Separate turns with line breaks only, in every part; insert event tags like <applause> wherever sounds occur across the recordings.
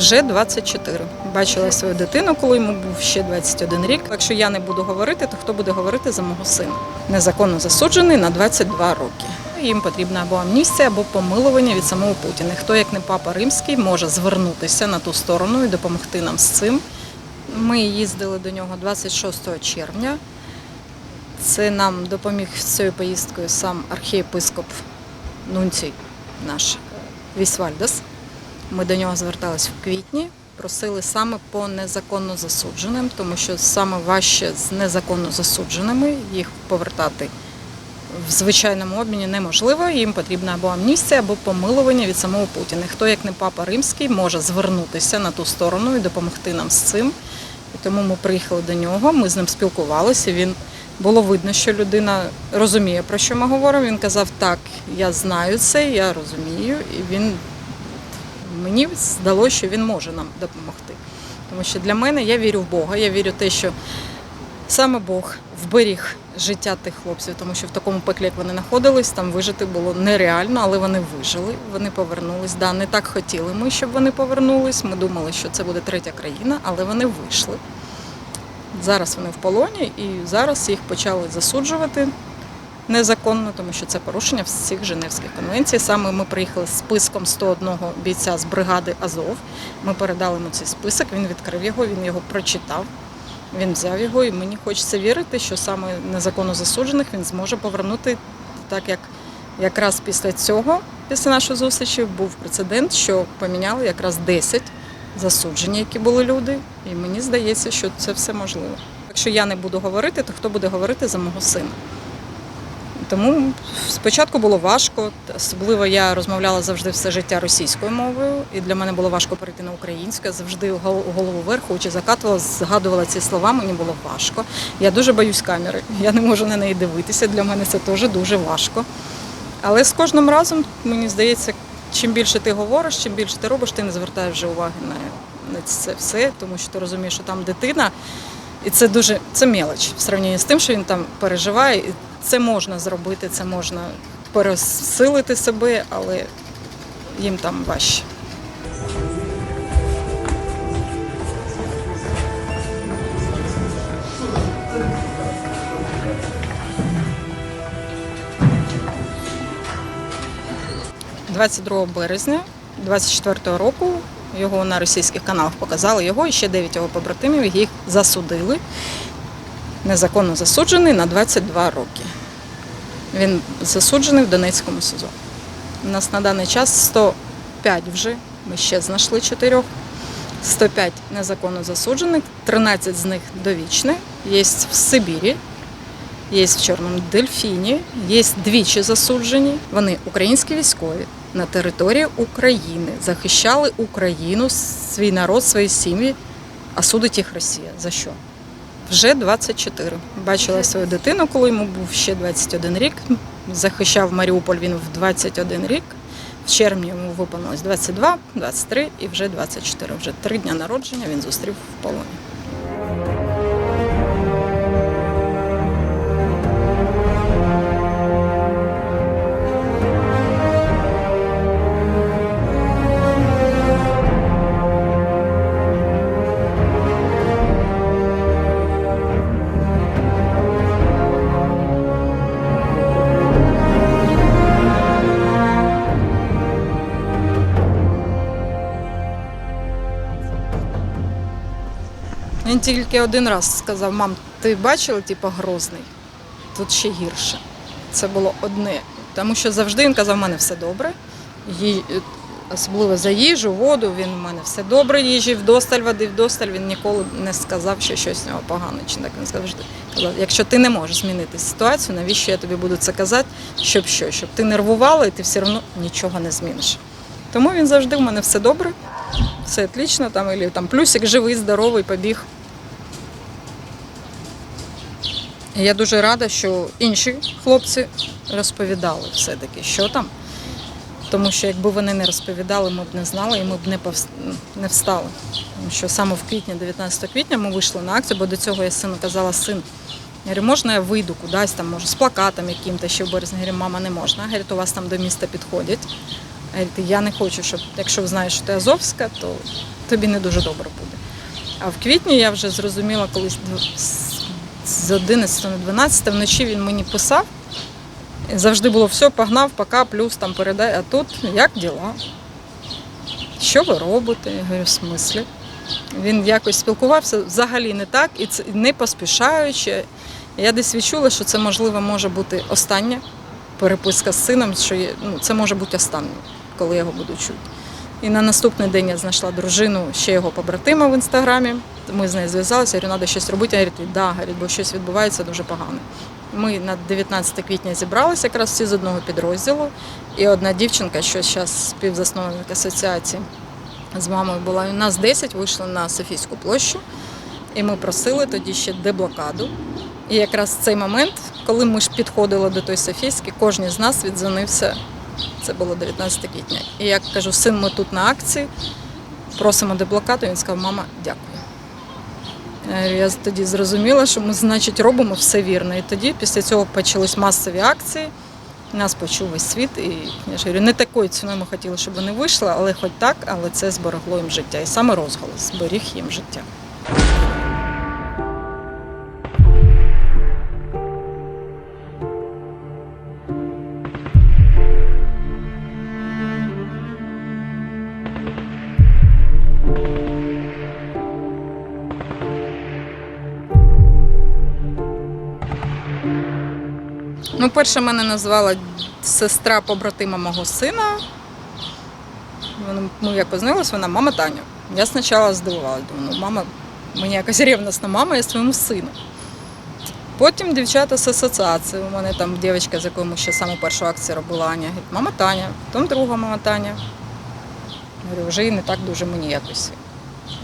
Вже 24. Бачила свою дитину, коли йому був ще 21 рік. Якщо я не буду говорити, то хто буде говорити за мого сина? Незаконно засуджений на 22 роки. Їм потрібна або амністія, або помилування від самого Путіна. Хто, як не папа римський, може звернутися на ту сторону і допомогти нам з цим. Ми їздили до нього 26 червня. Це нам допоміг з цією поїздкою сам архієпископ Нунцій наш Вісвальдес. Ми до нього звертались в квітні, просили саме по незаконно засудженим, тому що саме важче з незаконно засудженими їх повертати в звичайному обміні неможливо. Їм потрібна або амністія, або помилування від самого Путіна. Хто, як не папа римський, може звернутися на ту сторону і допомогти нам з цим. І тому ми приїхали до нього, ми з ним спілкувалися. Він було видно, що людина розуміє, про що ми говоримо. Він казав, так, я знаю це, я розумію, і він мені здалося, що він може нам допомогти. Тому що для мене я вірю в Бога, я вірю в те, що саме Бог вберіг життя тих хлопців, тому що в такому пеклі, як вони знаходились, там вижити було нереально, але вони вижили, вони повернулись. Да, не так хотіли ми, щоб вони повернулись. Ми думали, що це буде третя країна, але вони вийшли. Зараз вони в полоні і зараз їх почали засуджувати незаконно, тому що це порушення всіх Женевських конвенцій. Саме ми приїхали з списком 101 бійця з бригади Азов. Ми передали йому цей список, він відкрив його, він його прочитав. Він взяв його, і мені хочеться вірити, що саме незаконно засуджених він зможе повернути, так як якраз після цього, після нашої зустрічі, був прецедент, що поміняли якраз 10 засуджені, які були люди. І мені здається, що це все можливо. Якщо я не буду говорити, то хто буде говорити за мого сина? Тому спочатку було важко, особливо я розмовляла завжди все життя російською мовою, і для мене було важко перейти на українську. Я завжди голову вверх, очі закатувала, згадувала ці слова, мені було важко. Я дуже боюсь камери, <laughs> я не можу на неї дивитися. Для мене це теж дуже важко. Але з кожним разом, мені здається, чим більше ти говориш, чим більше ти робиш, ти не звертаєш вже уваги на це все, тому що ти розумієш, що там дитина. І це дуже це мелоч в сравненні з тим, що він там переживає. І це можна зробити, це можна пересилити себе, але їм там важче. – 22 березня 24 року його на російських каналах показали його і ще 9 його побратимів їх засудили. Незаконно засуджений на 22 роки. Він засуджений в Донецькому СИЗО. У нас на даний час 105 вже, ми ще знайшли чотирьох. 105 незаконно засуджених, 13 з них довічні, є в Сибірі, є в Чорному Дельфіні, є двічі засуджені. Вони українські військові на території України, захищали Україну, свій народ, свої сім'ї, а судить їх Росія. За що? Вже 24. Бачила свою дитину, коли йому був ще 21 рік. Захищав Маріуполь він в 21 рік. В червні йому виповнилось 22, 23 і вже 24. Вже три дня народження він зустрів в полоні. Тільки один раз сказав: мам, ти бачила, типу, грозний? Тут ще гірше. Це було одне. Тому що завжди він казав, в мене все добре. Ї- Особливо за їжу, воду, він у мене все добре, їжі вдосталь, води вдосталь. Він ніколи не сказав, що щось в нього погано. Чи так він завжди казав, якщо ти не можеш змінити ситуацію, навіщо я тобі буду це казати, щоб що? Щоб ти нервувала і ти все одно нічого не зміниш. Тому він завжди в мене все добре, все отлично, там, або там плюсик живий, здоровий, побіг. Я дуже рада, що інші хлопці розповідали все-таки, що там. Тому що якби вони не розповідали, ми б не знали і ми б не повс- не встали. Тому що саме в квітні, 19 квітня, ми вийшли на акцію, бо до цього я сину казала, син, я говорю, можна я вийду кудись, там, може, з плакатом яким-то ще в березні. Я говорю, мама, не можна. Говорить, у вас там до міста підходять. Говорить, я не хочу, щоб, якщо знаєш, що ти Азовська, то тобі не дуже добре буде. А в квітні я вже зрозуміла, колись з- з 11 на 12 вночі він мені писав. І завжди було все, погнав, пока, плюс там передай. А тут як діла? Що ви робите? Я говорю, в смислі? Він якось спілкувався взагалі не так і це не поспішаючи. Я десь відчула, що це можливо може бути остання переписка з сином, що ну, це може бути останнє, коли я його буду чути. І на наступний день я знайшла дружину, ще його побратима в інстаграмі. Ми з нею зв'язалися, я говорю, треба щось робити. Я говорю, да, говорить, бо щось відбувається дуже погано. Ми на 19 квітня зібралися якраз всі з одного підрозділу. І одна дівчинка, що зараз співзасновник асоціації з мамою була. І нас 10 вийшли на Софійську площу. І ми просили тоді ще деблокаду. І якраз в цей момент, коли ми ж підходили до той Софійської, кожен з нас відзвонився. Це було 19 квітня. І я кажу, син, ми тут на акції, просимо деблокаду. Він сказав, мама, дякую. Я тоді зрозуміла, що ми, значить, робимо все вірно. І тоді, після цього почались масові акції. Нас почув весь світ. І я ж говорю, не такою ціною ми хотіли, щоб вони вийшли, але хоч так, але це зберегло їм життя. І саме розголос зберіг їм життя. Ну, перше мене назвала сестра побратима мого сина. Ми як познайомилися, вона мама Таня. Я спочатку здивувалася, думаю, ну мама, мені якась ревностна мама, я своєму сину. Потім дівчата з асоціації. У мене там дівчинка, з якою ми ще саму першу акцію робила Аня. Мама Таня, потім друга мама Таня. Говорю, вже і не так дуже мені якось.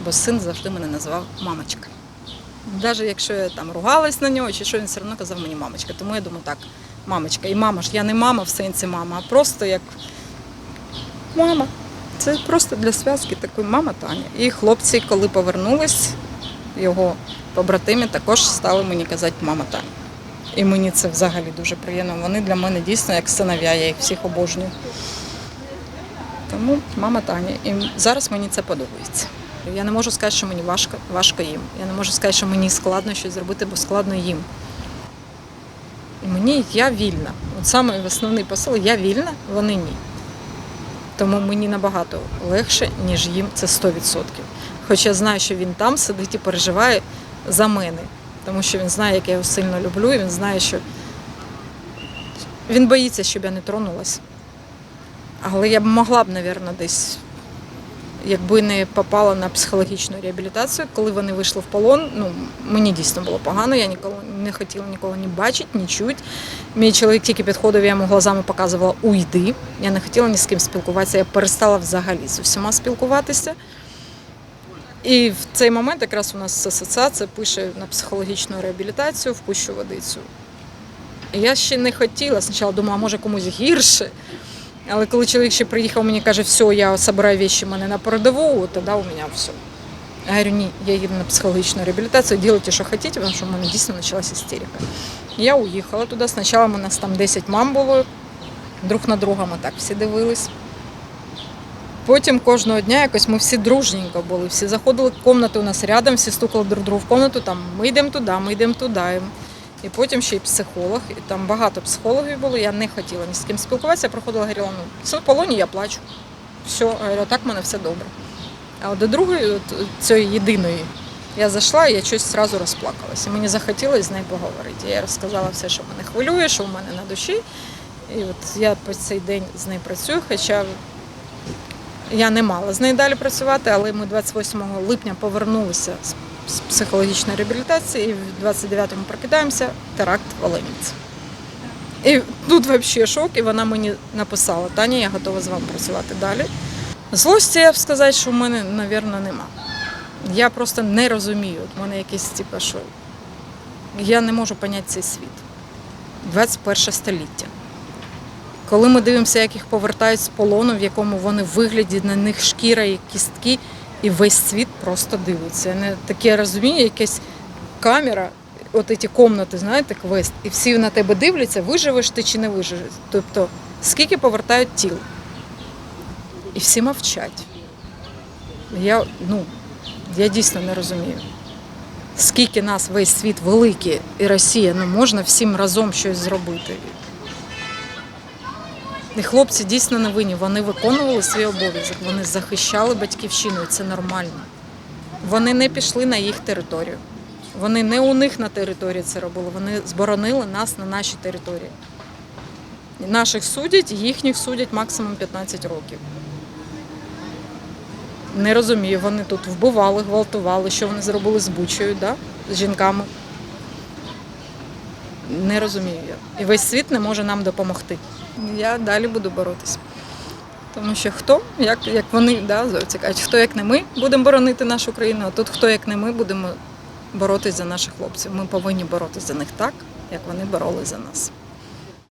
Бо син завжди мене називав мамочка. Навіть якщо я там ругалась на нього, чи що він все одно казав мені мамочка. Тому я думаю, так, мамочка. І мама ж я не мама в сенсі мама, а просто як мама. Це просто для зв'язки такої мама Таня. І хлопці, коли повернулись, його побратими також стали мені казати мама Таня. І мені це взагалі дуже приємно. Вони для мене дійсно як синов'я, я їх всіх обожнюю. Тому мама Таня. І зараз мені це подобається. Я не можу сказати, що мені важко, важко їм. Я не можу сказати, що мені складно щось зробити, бо складно їм. Мені я вільна. От саме основний посил я вільна, вони ні. Тому мені набагато легше, ніж їм це 100%. Хоча я знаю, що він там сидить і переживає за мене, тому що він знає, як я його сильно люблю, і він знає, що він боїться, щоб я не тронулась. Але я б могла б, мабуть, десь, якби не попала на психологічну реабілітацію, коли вони вийшли в полон, ну мені дійсно було погано, я ніколи не хотіла нікого ні бачити, ні чути. Мій чоловік тільки підходив, я йому глазами показувала уйди. Я не хотіла ні з ким спілкуватися, я перестала взагалі з усіма спілкуватися. І в цей момент якраз у нас асоціація пише на психологічну реабілітацію в пущу водицю. Я ще не хотіла, спочатку думала, може комусь гірше. Але коли чоловік ще приїхав, мені каже, все, я збираю речі мене на передову, тоді у мене все. Я говорю, ні, я їду на психологічну реабілітацію, делайте, що хочете, тому що в мене дійсно почалася істерика. Я уїхала туди. Спочатку у нас там 10 мам було, друг на друга ми так всі дивились. Потім кожного дня якось ми всі дружненько були, всі заходили в кімнату у нас рядом, всі стукали друг другу в кімнату, там ми йдемо туди, ми йдемо туди. І потім ще й психолог, і там багато психологів було, я не хотіла ні з ким спілкуватися, я проходила, говорила, ну, це в полоні я плачу. Все, говорю, так в мене все добре. А до другої, от, цієї єдиної, я зайшла і я щось одразу розплакалася. Мені захотілося з нею поговорити. Я розказала все, що мене хвилює, що в мене на душі. І от я по цей день з нею працюю, хоча я не мала з нею далі працювати, але ми 28 липня повернулися з психологічної реабілітації і в 29-му прокидаємося теракт в. І тут взагалі шок, і вона мені написала: Таня, я готова з вами працювати далі. Злості, я б сказати, що в мене, мабуть, нема. Я просто не розумію. От в мене якесь, типу, що я не можу поняти цей світ. 21 століття. Коли ми дивимося, як їх повертають з полону, в якому вони вигляді, на них шкіра і кістки, і весь світ просто дивиться. Не таке розуміння, якась камера, от ці кімнати, знаєте, квест, і всі на тебе дивляться, виживеш ти чи не виживеш. Тобто, скільки повертають тіл. І всі мовчать. Я, ну, я дійсно не розумію. Скільки нас весь світ великий і Росія, ну можна всім разом щось зробити. І хлопці дійсно не винні. Вони виконували свій обов'язок, вони захищали батьківщину, і це нормально. Вони не пішли на їх територію. Вони не у них на території це робили, вони зборонили нас на нашій території. Наших судять, їхніх судять максимум 15 років. Не розумію, вони тут вбивали, гвалтували, що вони зробили з бучою, да? з жінками. Не розумію я. І весь світ не може нам допомогти. Я далі буду боротися. Тому що хто, як, як вони да, кажуть, хто як не ми будемо боронити нашу країну, а тут хто як не ми будемо боротись за наших хлопців. Ми повинні боротися за них так, як вони боролись за нас.